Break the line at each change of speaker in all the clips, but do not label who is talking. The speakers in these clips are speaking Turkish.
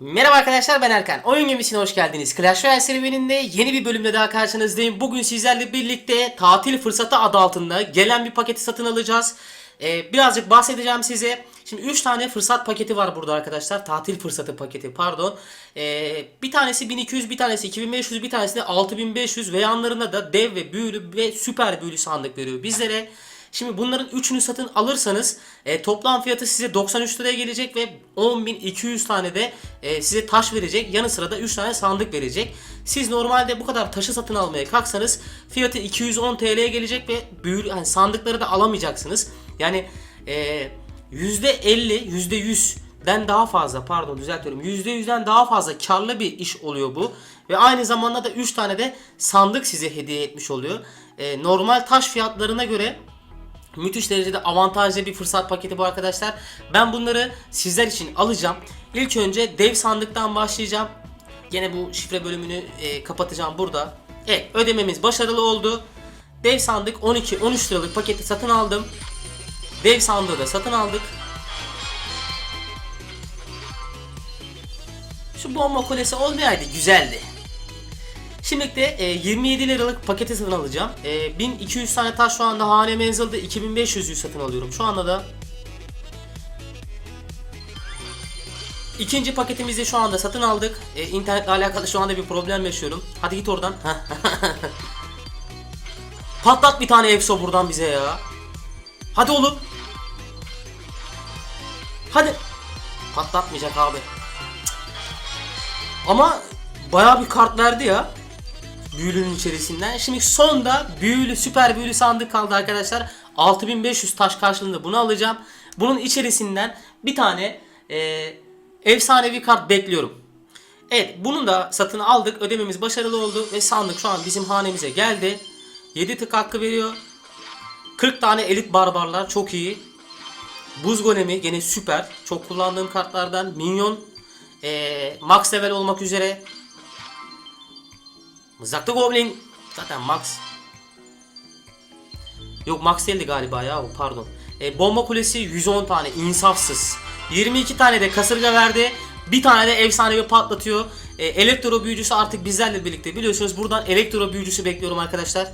Merhaba arkadaşlar ben Erkan. Oyun gemisine hoş geldiniz. Clash Royale serüveninde yeni bir bölümde daha karşınızdayım. Bugün sizlerle birlikte tatil fırsatı adı altında gelen bir paketi satın alacağız. Ee, birazcık bahsedeceğim size. Şimdi 3 tane fırsat paketi var burada arkadaşlar. Tatil fırsatı paketi pardon. Ee, bir tanesi 1200, bir tanesi 2500, bir tanesi de 6500 ve yanlarında da dev ve büyülü ve süper büyülü sandık veriyor bizlere. Şimdi bunların üçünü satın alırsanız e, toplam fiyatı size 93 liraya gelecek ve 10.200 tane de e, size taş verecek. Yanı sıra da 3 tane sandık verecek. Siz normalde bu kadar taşı satın almaya kalksanız fiyatı 210 TL'ye gelecek ve büyülü yani sandıkları da alamayacaksınız. Yani e, %50, %100'den daha fazla pardon düzeltiyorum. %100'den daha fazla karlı bir iş oluyor bu. Ve aynı zamanda da 3 tane de sandık size hediye etmiş oluyor. E, normal taş fiyatlarına göre Müthiş derecede avantajlı bir fırsat paketi bu arkadaşlar. Ben bunları sizler için alacağım. İlk önce dev sandıktan başlayacağım. Yine bu şifre bölümünü e, kapatacağım burada. Evet ödememiz başarılı oldu. Dev sandık 12-13 liralık paketi satın aldım. Dev sandığı da satın aldık. Şu bomba kulesi olmayaydı güzeldi. Şimdi de e, 27 liralık paketi satın alacağım. E, 1200 tane taş şu anda hane menzilde 2500'ü satın alıyorum. Şu anda da İkinci paketimizi şu anda satın aldık. E, internetle alakalı şu anda bir problem yaşıyorum. Hadi git oradan. Patlat bir tane EFSO buradan bize ya. Hadi oğlum. Hadi. Patlatmayacak abi. Ama bayağı bir kart verdi ya büyülünün içerisinden. Şimdi sonda büyülü süper büyülü sandık kaldı arkadaşlar. 6500 taş karşılığında bunu alacağım. Bunun içerisinden bir tane e, efsanevi kart bekliyorum. Evet bunu da satın aldık. Ödememiz başarılı oldu ve sandık şu an bizim hanemize geldi. 7 tık hakkı veriyor. 40 tane elit barbarlar çok iyi. Buz golemi gene süper. Çok kullandığım kartlardan. Minyon e, max level olmak üzere Mızraklı Goblin. Zaten Max. Yok Max değildi galiba ya pardon. E, bomba kulesi 110 tane insafsız. 22 tane de kasırga verdi. Bir tane de efsanevi patlatıyor. E, elektro büyücüsü artık bizlerle birlikte. Biliyorsunuz buradan elektro büyücüsü bekliyorum arkadaşlar.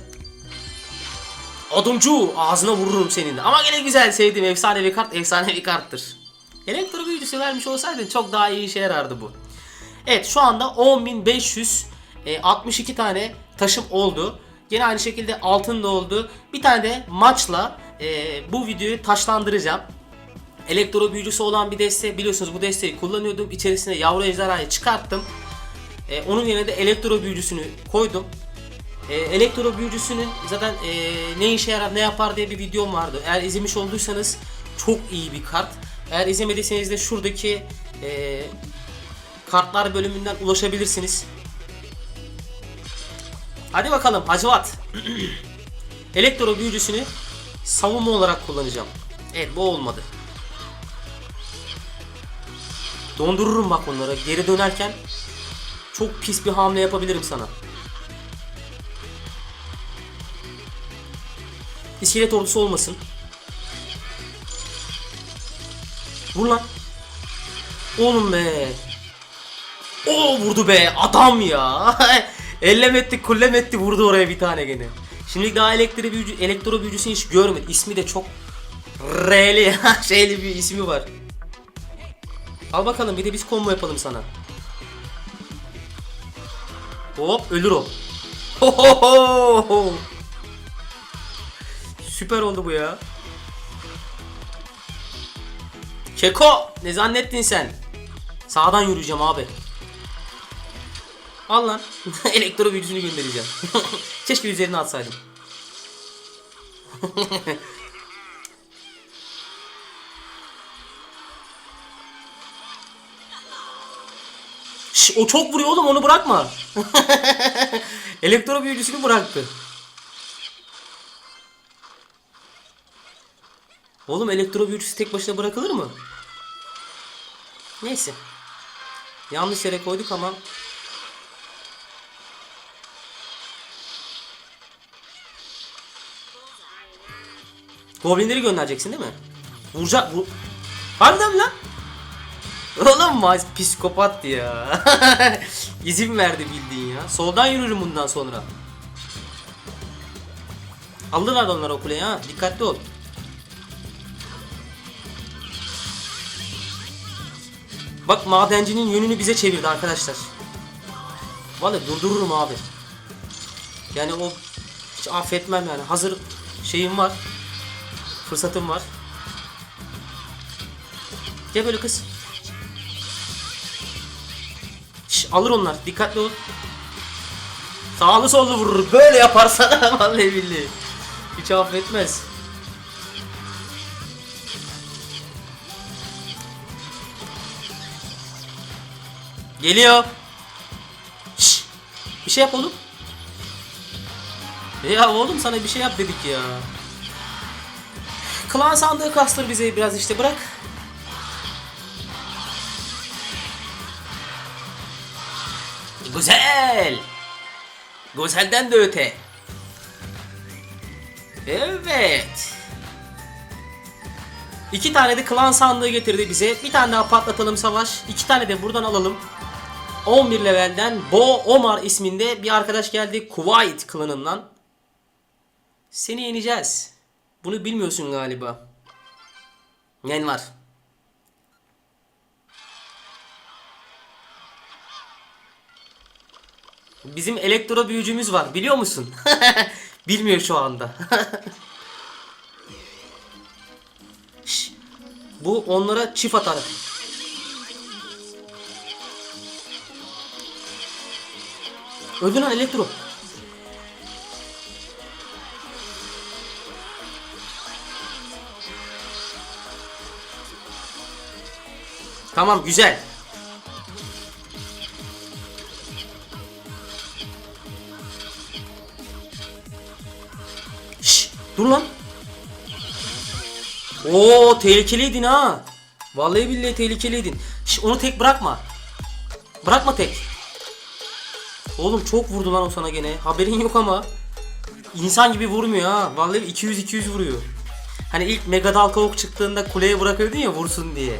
Adımcu ağzına vururum senin de. Ama gene güzel sevdiğim efsanevi kart efsanevi karttır. Elektro büyücüsü vermiş olsaydı çok daha iyi işe yarardı bu. Evet şu anda 10.500 e, 62 tane taşım oldu. Yine aynı şekilde altın da oldu. Bir tane de maçla e, bu videoyu taşlandıracağım. Elektro büyücüsü olan bir deste biliyorsunuz bu desteği kullanıyordum. İçerisine yavru ejderhayı çıkarttım. E, onun yerine de elektro büyücüsünü koydum. E, elektro büyücüsünün zaten e, ne işe yarar ne yapar diye bir videom vardı. Eğer izlemiş olduysanız çok iyi bir kart. Eğer izlemediyseniz de şuradaki e, kartlar bölümünden ulaşabilirsiniz. Hadi bakalım Hacivat. Elektro büyücüsünü savunma olarak kullanacağım. Evet bu olmadı. Dondururum bak onlara. Geri dönerken çok pis bir hamle yapabilirim sana. İskelet ordusu olmasın. Vur lan. Oğlum be. Oo vurdu be. Adam ya. Ellem etti, kullem etti vurdu oraya bir tane gene. Şimdi daha elektro büyücü, elektro büyücüsünü hiç görmedim. İsmi de çok R'li. Şeyli bir ismi var. Al bakalım bir de biz combo yapalım sana. Hop ölür o. Hohoho. Süper oldu bu ya. Keko ne zannettin sen? Sağdan yürüyeceğim abi. Al lan. Elektro büyücüsünü göndereceğim. Keşke üzerine atsaydım. Şş, o çok vuruyor oğlum onu bırakma. Elektro büyücüsünü bıraktı. Oğlum elektro büyücüsü tek başına bırakılır mı? Neyse. Yanlış yere koyduk ama Goblinleri göndereceksin değil mi? Vuracak vur. Harbiden lan? Oğlum Miles psikopat ya. İzin verdi bildiğin ya. Soldan yürürüm bundan sonra. Aldılar onlar o kuleyi ha. Dikkatli ol. Bak madencinin yönünü bize çevirdi arkadaşlar. Vallahi durdururum abi. Yani o hiç affetmem yani. Hazır şeyim var. Fırsatım var. Gel böyle kız. Şş, alır onlar. Dikkatli ol. Sağlı sollu vurur. Böyle yaparsan vallahi billahi. Hiç affetmez. Geliyor. Şş, bir şey yap oğlum. Ya oğlum sana bir şey yap dedik ya. Klan sandığı kastır bize biraz işte bırak. Güzel. Güzelden de öte. Evet. İki tane de klan sandığı getirdi bize. Bir tane daha patlatalım savaş. İki tane de buradan alalım. 11 levelden Bo Omar isminde bir arkadaş geldi. Kuwait klanından. Seni yeneceğiz. Bunu bilmiyorsun galiba. Nen var. Bizim elektro büyücümüz var biliyor musun? Bilmiyor şu anda. Bu onlara çift atar. Öldü lan elektro. Tamam güzel. Şş, dur lan. Oo tehlikeliydin ha. Vallahi billahi tehlikeliydin. Şş, onu tek bırakma. Bırakma tek. Oğlum çok vurdu lan o sana gene. Haberin yok ama. İnsan gibi vurmuyor ha. Vallahi 200-200 vuruyor. Hani ilk Mega Dalkavuk çıktığında kuleye bırakıyordun ya vursun diye.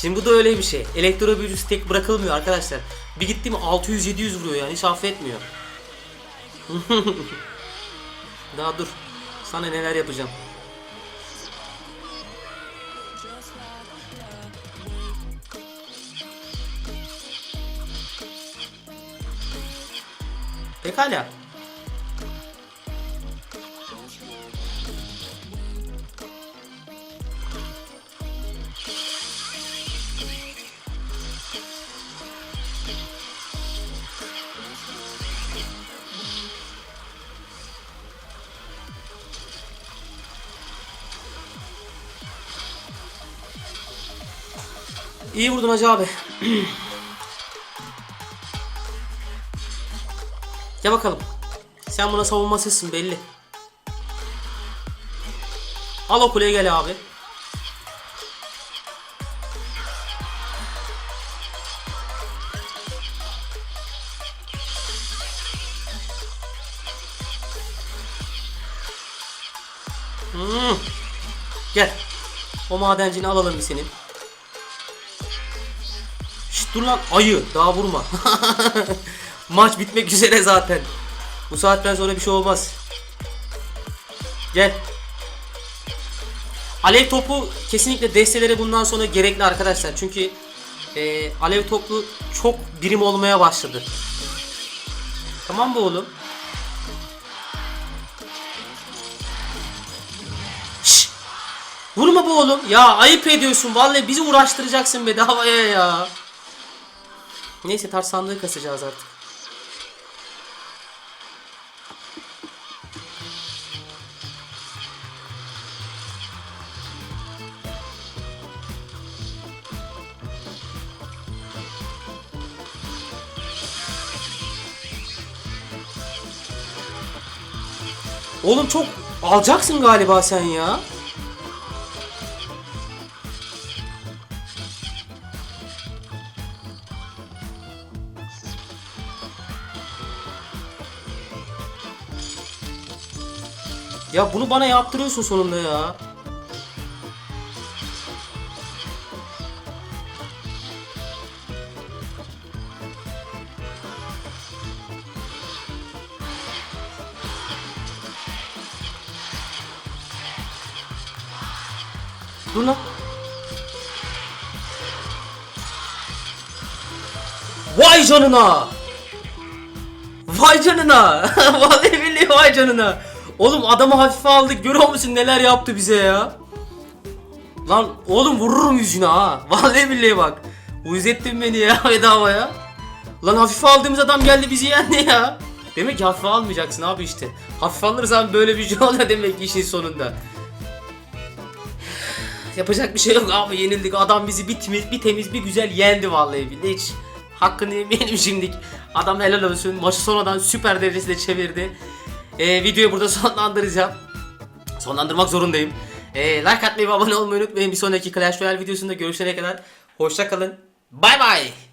Şimdi bu da öyle bir şey. Elektro büyücüsü tek bırakılmıyor arkadaşlar. Bir gitti mi 600-700 vuruyor yani hiç affetmiyor. Daha dur. Sana neler yapacağım. Pekala. İyi vurdun Hacı abi. Gel bakalım. Sen buna savunmasızsın belli. Al o kuleye gel abi. Hmm. Gel. O madencini alalım bir senin. Dur lan ayı daha vurma. Maç bitmek üzere zaten. Bu saatten sonra bir şey olmaz. Gel. Alev topu kesinlikle destelere bundan sonra gerekli arkadaşlar. Çünkü e, alev topu çok birim olmaya başladı. Tamam mı oğlum? Şşş! Vurma bu oğlum. Ya ayıp ediyorsun. Vallahi bizi uğraştıracaksın bedavaya ya. Neyse taş sandığı kasacağız artık. Oğlum çok alacaksın galiba sen ya. Ya bunu bana yaptırıyorsun sonunda ya. Dur lan. Vay canına. Vay canına. Vallahi billahi vay canına. Oğlum adamı hafife aldık. Görüyor musun neler yaptı bize ya? Lan oğlum vururum yüzüne ha. Vallahi billahi bak. Uyuz ettin beni ya bedavaya. Lan hafife aldığımız adam geldi bizi yendi ya. Demek ki hafife almayacaksın abi işte. Hafife alırsan böyle bir şey oluyor demek ki işin sonunda. Yapacak bir şey yok abi yenildik. Adam bizi bir temiz, bir temiz bir güzel yendi vallahi billahi. Hiç hakkını yemeyelim şimdilik. Adam helal olsun. Maçı sonradan süper derecesinde çevirdi. Ee, videoyu burada sonlandıracağım. Sonlandırmak zorundayım. Ee, like atmayı ve abone olmayı unutmayın. Bir sonraki Clash Royale videosunda görüşene kadar hoşça kalın. Bay bay.